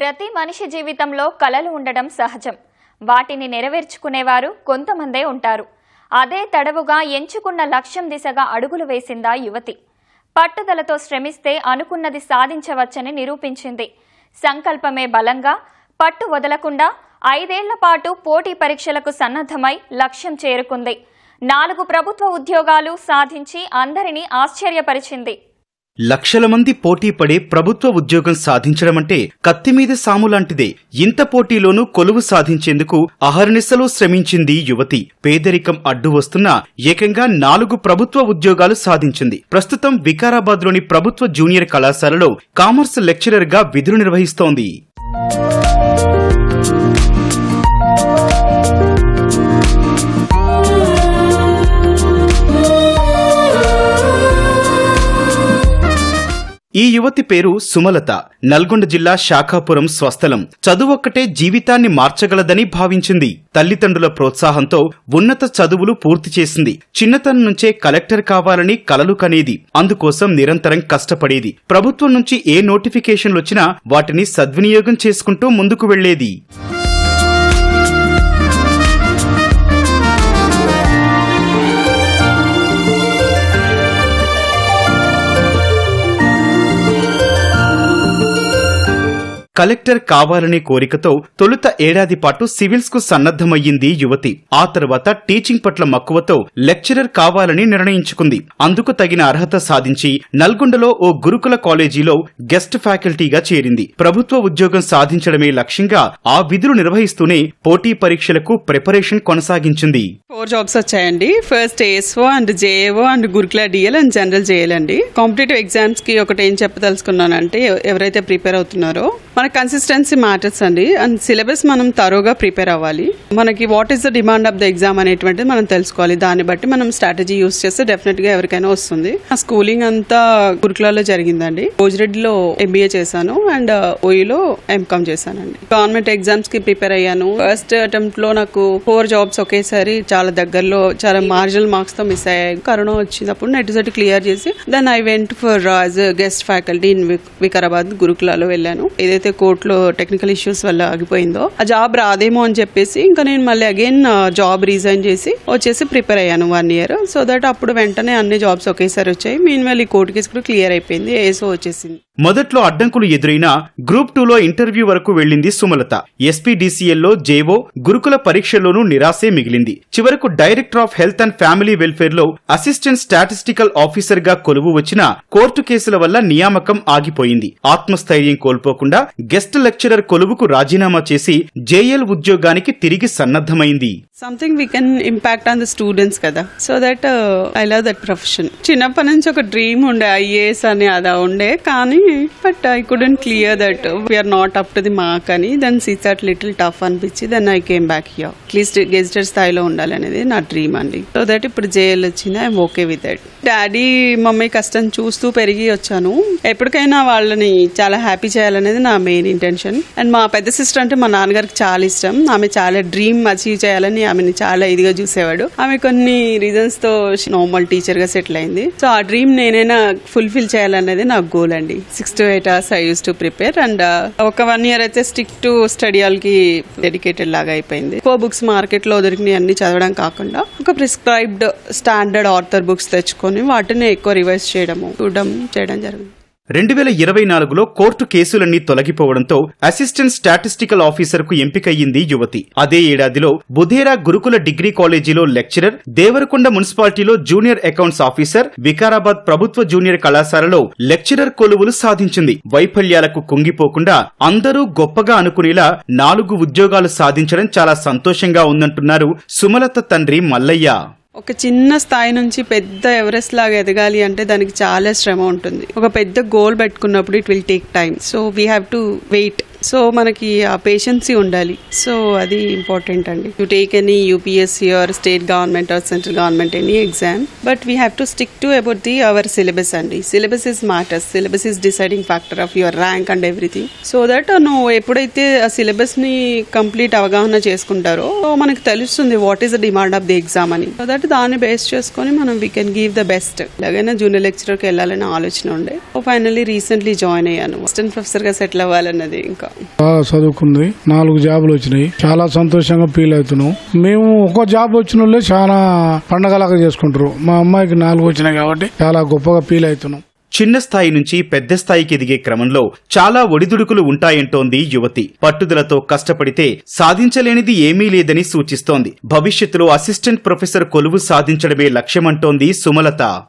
ప్రతి మనిషి జీవితంలో కలలు ఉండడం సహజం. వాటిని నెరవేర్చుకునేవారు కొంతమందే ఉంటారు. అదే తడవుగా ఎంచుకున్న లక్ష్యం దిశగా అడుగులు వేసిందా యువతి. పట్టుదలతో శ్రమిస్తే అనుకున్నది సాధించవచ్చని నిరూపించింది. సంకల్పమే బలంగా పట్టు వదలకుండా ఐదేళ్ళ పాటు పోటీ పరీక్షలకు సన్నద్ధమై లక్ష్యం చేరుకుంది. నాలుగు ప్రభుత్వ ఉద్యోగాలు సాధించి అందరినీ ఆశ్చర్యపరిచింది. లక్షల మంది పోటీ పడే ప్రభుత్వ ఉద్యోగం సాధించడమంటే కత్తిమీద సాము లాంటిదే. ఇంత పోటీలోనూ కొలువు సాధించేందుకు అహర్నిశలో శ్రమించింది యువతి. పేదరికం అడ్డు వస్తున్నా ఏకంగా నాలుగు ప్రభుత్వ ఉద్యోగాలు సాధించింది. ప్రస్తుతం వికారాబాద్లోని ప్రభుత్వ జూనియర్ కళాశాలలో కామర్స్ లెక్చరర్గా విధులు నిర్వహిస్తోంది. ఈ యువతి పేరు సుమలత. నల్గొండ జిల్లా శాఖాపురం స్వస్థలం. చదువొక్కటే జీవితాన్ని మార్చగలదని భావించింది. తల్లిదండ్రుల ప్రోత్సాహంతో ఉన్నత చదువులు పూర్తి చేసింది. చిన్నతనం నుంచే కలెక్టర్ కావాలని కలలు కనేది. అందుకోసం నిరంతరం కష్టపడేది. ప్రభుత్వం నుంచి ఏ నోటిఫికేషన్లు వచ్చినా వాటిని సద్వినియోగం చేసుకుంటూ ముందుకు వెళ్ళేది కలెక్టర్ కావాలనే కోరికతో తొలుత ఏడాది పాటు సివిల్స్కు సన్నద్దమయ్యింది యువతి. ఆ తర్వాత టీచింగ్ పట్ల మక్కువతో లెక్చరర్ కావాలని నిర్ణయించుకుంది. అందుకు తగిన అర్హత సాధించి నల్గొండలో ఓ గురుకుల కాలేజీలో గెస్ట్ ఫ్యాకల్టీగా చేరింది. ప్రభుత్వ ఉద్యోగం సాధించడమే లక్ష్యంగా ఆ విధులు నిర్వహిస్తూనే పోటీ పరీక్షలకు ప్రిపరేషన్ కొనసాగించింది. ఫోర్ జాబ్స్ వచ్చాయండి. First ASO and JAO and Gurukula DL and general JL అండి. కాంపిటేటివ్ ఎగ్జామ్స్కి ఒకటి ఏం చెప్పదలుచుకున్నానంటే ఎవరైతే ప్రిపేర్ అవుతున్నారో మన కన్సిస్టెన్సీ మ్యాటర్స్ అండి. అండ్ సిలబస్ మనం తరోగా ప్రిపేర్ అవ్వాలి. మనకి what is the demand of the exam అనేటువంటిది మనం తెలుసుకోవాలి. దాన్ని బట్టి మనం స్ట్రాటజీ యూస్ చేస్తే డెఫినెట్గా ఎవరికైనా వస్తుంది. నా స్కూలింగ్ అంతా గురుకులాలో జరిగిందండి. భోజిరెడ్డిలో ఎంబీఏ చేశాను. అండ్ ఓయిలో ఎంకామ్ చేశానండి. గవర్నమెంట్ ఎగ్జామ్స్కి ప్రిపేర్ అయ్యాను. ఫస్ట్ అటెంప్ట్లో నాకు ఫోర్ జాబ్స్ ఒకేసారి చాలా దగ్గరలో చాలా మార్జినల్ మార్క్స్తో మిస్ అయ్యాయి. కరోనా వచ్చినప్పుడు నెట్ సెట్ క్లియర్ చేసి then I went for as guest faculty in Vikarabad గురుకులాలో వెళ్ళాను. ఏదైతే కోర్టులో టెక్నికల్ ఇష్యూస్ వల్ల ఆగిపోయిందో ఆ జాబ్ రాదేమో అని చెప్పేసి ఇంకా నేను మళ్ళీ అగైన్ జాబ్ రీజైన్ చేసి వచ్చేసి ప్రిపేర్ అయ్యాను వన్ ఇయర్ సో దట్ అప్పుడు వెంటనే అన్ని జాబ్స్ ఒకేసారి వచ్చాయి. మీన్ వెళ్ళి కోర్టు కేసు కూడా క్లియర్ అయిపోయింది. ఏసో వచ్చేసింది. మొదట్లో అడ్డంకులు ఎదురైనా గ్రూప్ టూలో ఇంటర్వ్యూ వరకు వెళ్ళింది సుమలత. ఎస్పీడీసీఎల్లో జేవో గురుకుల పరీక్షల్లోనూ నిరాశే మిగిలింది. చివరకు director of health and family వెల్ఫేర్లో assistant statistical ఆఫీసర్గా కొలువు వచ్చిన కోర్టు కేసుల వల్ల నియామకం ఆగిపోయింది. ఆత్మస్థైర్యం కోల్పోకుండా గెస్ట్ లెక్చరర్ కొలువుకు రాజీనామా చేసి జేఎల్ ఉద్యోగానికి తిరిగి సన్నద్దమైంది something we can impact on the students కదా. So that I love that profession చిన్నప్పటి నుంచి ఒక డ్రీమ్ ఉండే ఐఏఎస్ అని అదా ఉండే కానీ but I couldn't clear that we are not up to the mark అని. దెన్ సీస్ దట్ లిటిల్ టఫ్ అనిపించి then I came back here at least gazetted స్థాయిలో ఉండాలనేది నా డ్రీమ్ అండి. సో దట్ ఇప్పుడు జేఎల్ వచ్చింది I'm okay with that daddy mummy కష్టం చూస్తూ పెరిగి వచ్చాను. ఎప్పటికైనా వాళ్ళని చాలా హ్యాపీ చేయాలనేది నా మెయిన్ ఇంటెన్షన్ అండ్ మా పెద్ద సిస్టర్ అంటే మా నాన్నగారికి చాలా ఇష్టం. ఆమె చాలా డ్రీమ్ అచీవ్ చేయాలని ఆమెని చాలా ఇదిగా చూసేవాడు. ఆమె కొన్ని రీజన్స్తో నార్మల్ టీచర్గా సెటిల్ అయింది. సో ఆ డ్రీమ్ నేనైనా ఫుల్ఫిల్ చేయాలనేది నా గోల్ అండి. Six to eight hours I use to prepare and ఒక వన్ ఇయర్ అయితే స్టిక్ టు స్టడీ కి డెడికేటెడ్ లాగా అయిపోయింది. ఫోర్ బుక్స్ మార్కెట్లో దొరికినాయి అన్ని చదవడం కాకుండా ఒక ప్రిస్క్రైబ్డ్ స్టాండర్డ్ ఆర్థర్ బుక్స్ తెచ్చుకొని వాటిని ఎక్కువ రివైజ్ చేయడము చూడడం చేయడం జరిగింది. రెండు వేల ఇరవై నాలుగులో కోర్టు కేసులన్నీ తొలగిపోవడంతో అసిస్టెంట్ స్టాటిస్టికల్ ఆఫీసర్కు ఎంపికయ్యింది యువతి. అదే ఏడాదిలో బుధేరా గురుకుల డిగ్రీ కాలేజీలో లెక్చరర్ దేవరకొండ మున్సిపాలిటీలో జూనియర్ అకౌంట్స్ ఆఫీసర్ వికారాబాద్ ప్రభుత్వ జూనియర్ కళాశాలలో లెక్చరర్ కొలువులు సాధించింది. వైఫల్యాలకు కుంగిపోకుండా అందరూ గొప్పగా అనుకునేలా నాలుగు ఉద్యోగాలు సాధించడం చాలా సంతోషంగా ఉందంటున్నారు సుమలత తండ్రి మల్లయ్య. ఒక చిన్న స్థాయి నుంచి పెద్ద ఎవరెస్ట్ లాగా ఎదగాలి అంటే దానికి చాలా శ్రమ ఉంటుంది. ఒక పెద్ద గోల్ పెట్టుకున్నప్పుడు it will take time so we have to wait so మనకి ఆ పేషెన్సీ ఉండాలి. సో అది ఇంపార్టెంట్ అండి. You take any UPSC or state government or central government any exam but we have to stick to about the our syllabus అండి. Syllabus is matters syllabus is deciding factor of your rank and everything so that నువ్వు ఎప్పుడైతే ఆ సిలబస్ని complete అవగాహన చేసుకుంటారో మనకు మనకి తెలుస్తుంది what is the demand of the exam అని. సో దట్ దాన్ని బేస్ చేసుకొని మనం we can give the best ఎలాగైనా జూనియర్ లెక్చరర్కి వెళ్ళాలనే ఆలోచన ఉండే. ఫైనల్లీ రీసెంట్లీ జాయిన్ అయ్యాను. అసిస్టెంట్ ప్రొఫెసర్గా సెటిల్ అవ్వాలన్నది ఇంకా. బాగా చదువుకుంది. నాలుగు జాబులు వచ్చినాయి. చాలా సంతోషంగా ఫీల్ అవుతున్నాం. మేము ఒక జాబ్ వచ్చిన వాళ్ళే చాలా పండగలాగా చేసుకుంటారు. మా అమ్మాయికి నాలుగు వచ్చినాయి కాబట్టి చాలా గొప్పగా ఫీల్ అవుతున్నాం. చిన్న స్థాయి నుంచి పెద్ద స్థాయికి ఎదిగే క్రమంలో చాలా ఒడిదుడుకులు ఉంటాయంటోంది యువతి. పట్టుదలతో కష్టపడితే సాధించలేనిది ఏమీ లేదని సూచిస్తోంది. భవిష్యత్తులో అసిస్టెంట్ ప్రొఫెసర్ కొలువు సాధించడమే లక్ష్యమంటోంది సుమలత.